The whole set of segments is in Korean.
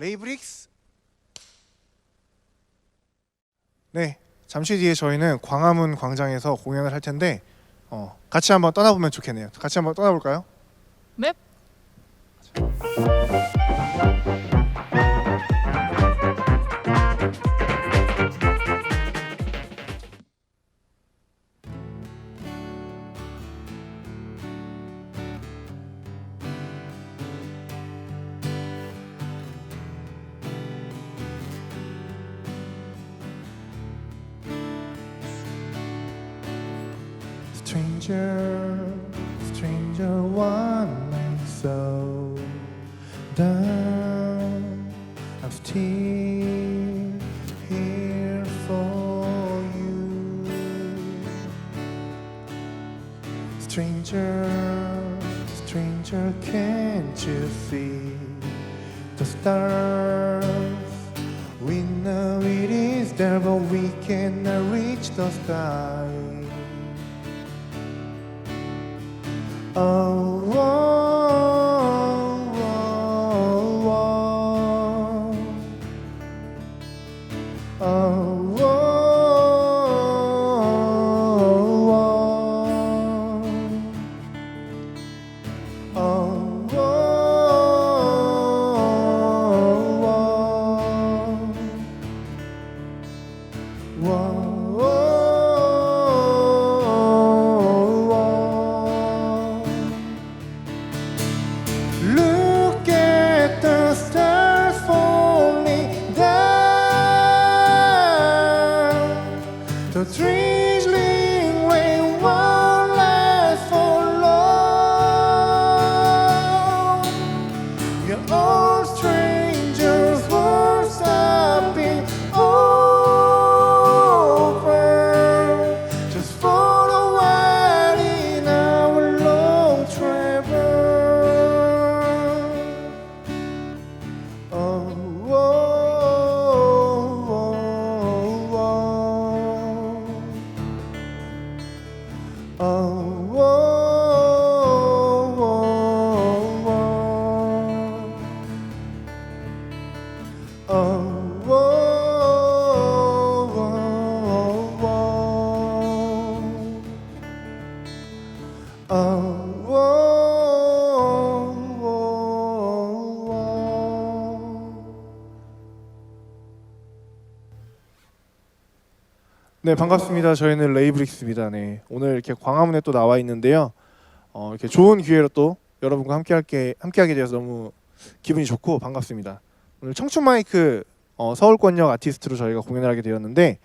레이브릭스. 네, 잠시 뒤에 저희는 광화문 광장에서 공연을 할 텐데 어, 같이 한번 떠나보면 좋겠네요. 같이 한번 떠나볼까요? 넵. Stranger, stranger, one man so down. I'm still here for you. Stranger, stranger, can't you see the stars? We know it is there, but we cannot reach the sky. Oh, oh, oh, 네 반갑습니다. 저희는 레이브릭스입니다. 네 오늘 이렇게 광화문에 또 나와 있는데요. 어, 이렇게 좋은 기회로 또 여러분과 함께 할게 함께하게 되어서 너무 기분이 좋고 반갑습니다. 오늘 청춘 마이크 어, 서울권역 아티스트로 저희가 공연을 하게 되었는데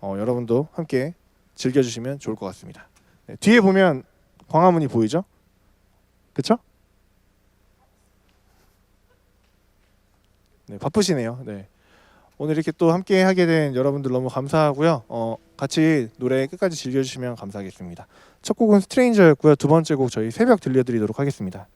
어, 여러분도 함께 즐겨주시면 좋을 것 같습니다. 네, 뒤에 보면 광화문이 보이죠? 그렇죠? 네 바쁘시네요. 네. 오늘 이렇게 또 함께 하게 된 여러분들 너무 감사하고요. 어, 같이 노래 끝까지 즐겨주시면 감사하겠습니다. 첫 곡은 스트레인저였고요. 두 번째 곡 저희 새벽 들려드리도록 하겠습니다.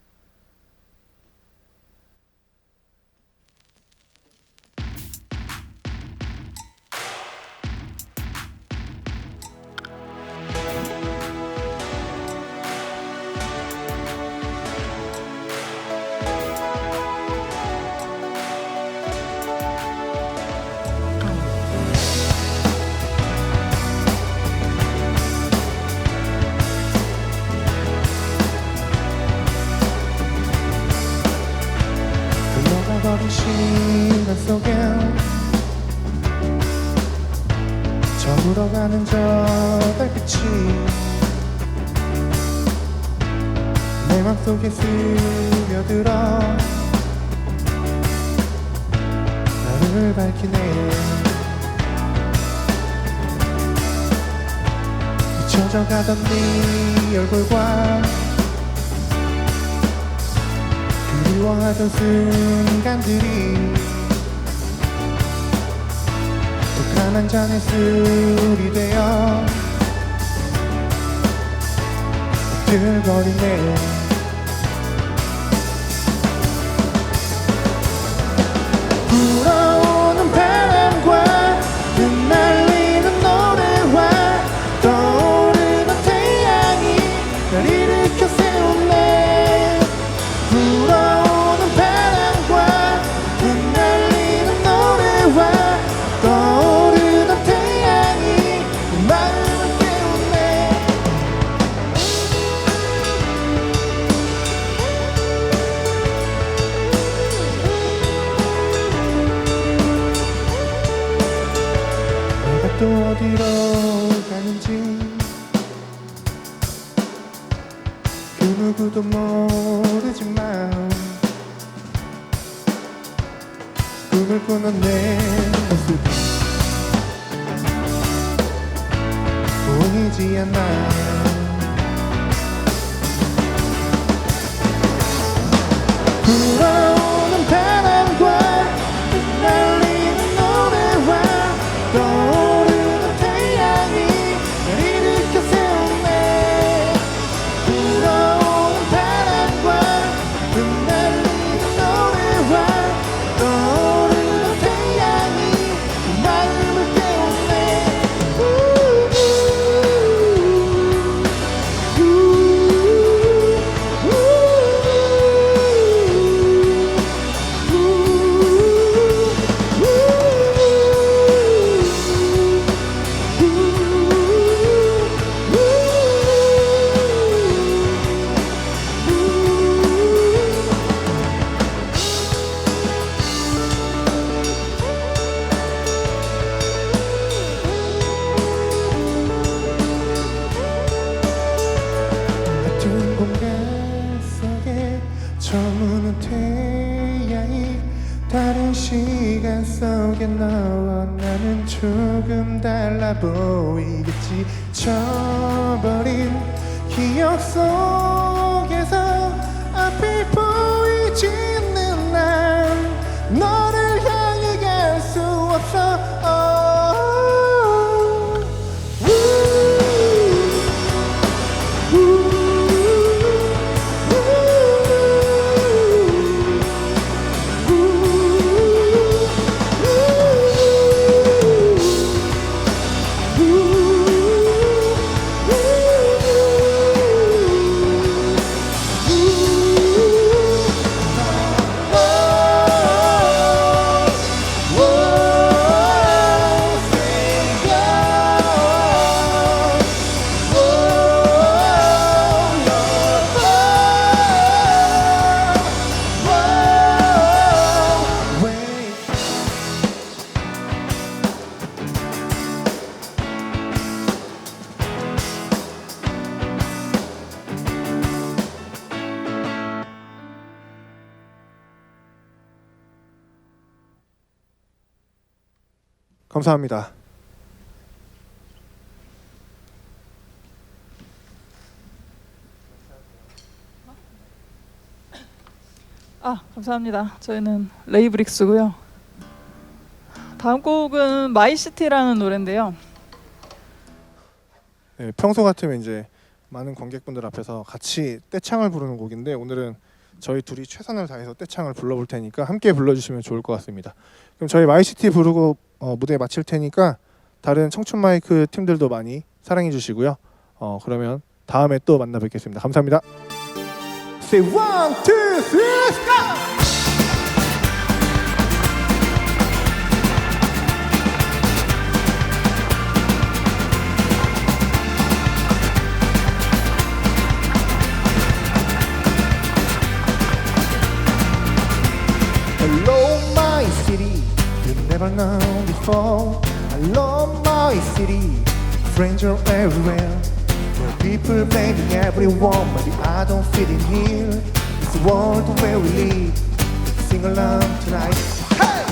저물어가는 저 달빛이 내 맘속에 스며들어 나를 밝히네. 잊혀져가던 네 얼굴과 그리워하던 순간들이 독한 한 잔의 술이 되어 들거리네 불어 또 어디로 가는지. 그 누구도 모르지만 꿈을 꾸는 내 모습이 보이지 않아. 불어 너와 나는 조금 달라 보이겠지. 저버린 기억 속에서 앞이 보이지 않는 난 감사합니다. 아 감사합니다. 저희는 레이브릭스고요. 다음 곡은 마이시티라는 노래인데요. 네, 평소 같으면 이제 많은 관객분들 앞에서 같이 떼창을 부르는 곡인데 오늘은 저희 둘이 최선을 다해서 떼창을 불러볼 테니까 함께 불러주시면 좋을 것 같습니다. 그럼 저희 마이시티 부르고 어, 무대 마칠 테니까 다른 청춘 마이크 팀들도 많이 사랑해 주시고요. 어, 그러면 다음에 또 만나 뵙겠습니다. 감사합니다. Say one, two, three, go! Never known before. Hello, my city. Friends are everywhere. Where people maybe everyone, but I don't fit in here. It's the world where we live. Sing along tonight. Hey!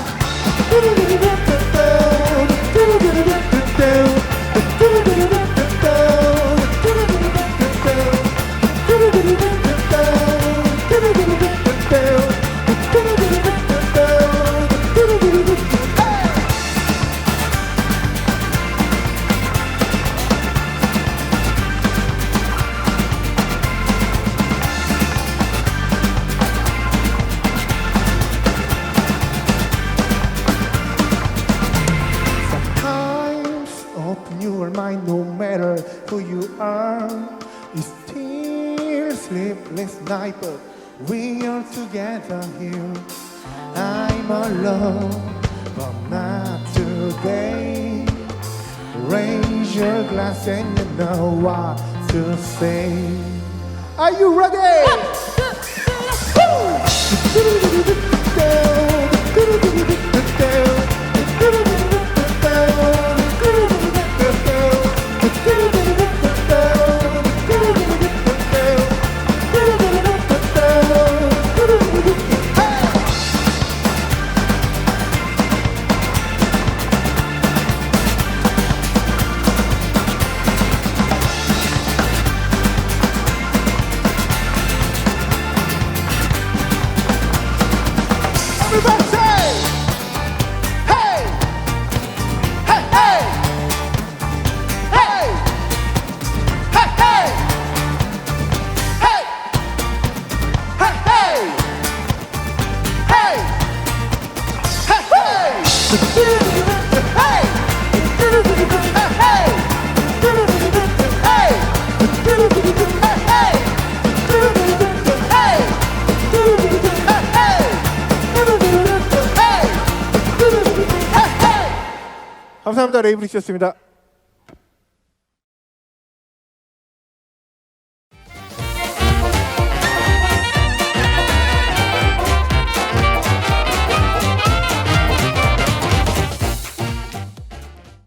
Who you are. You still sleepless night, but we are together here. I'm alone, but not today. Raise your glass and you know what to say. Are you ready? 감사합니다. 레이브릭스였습니다.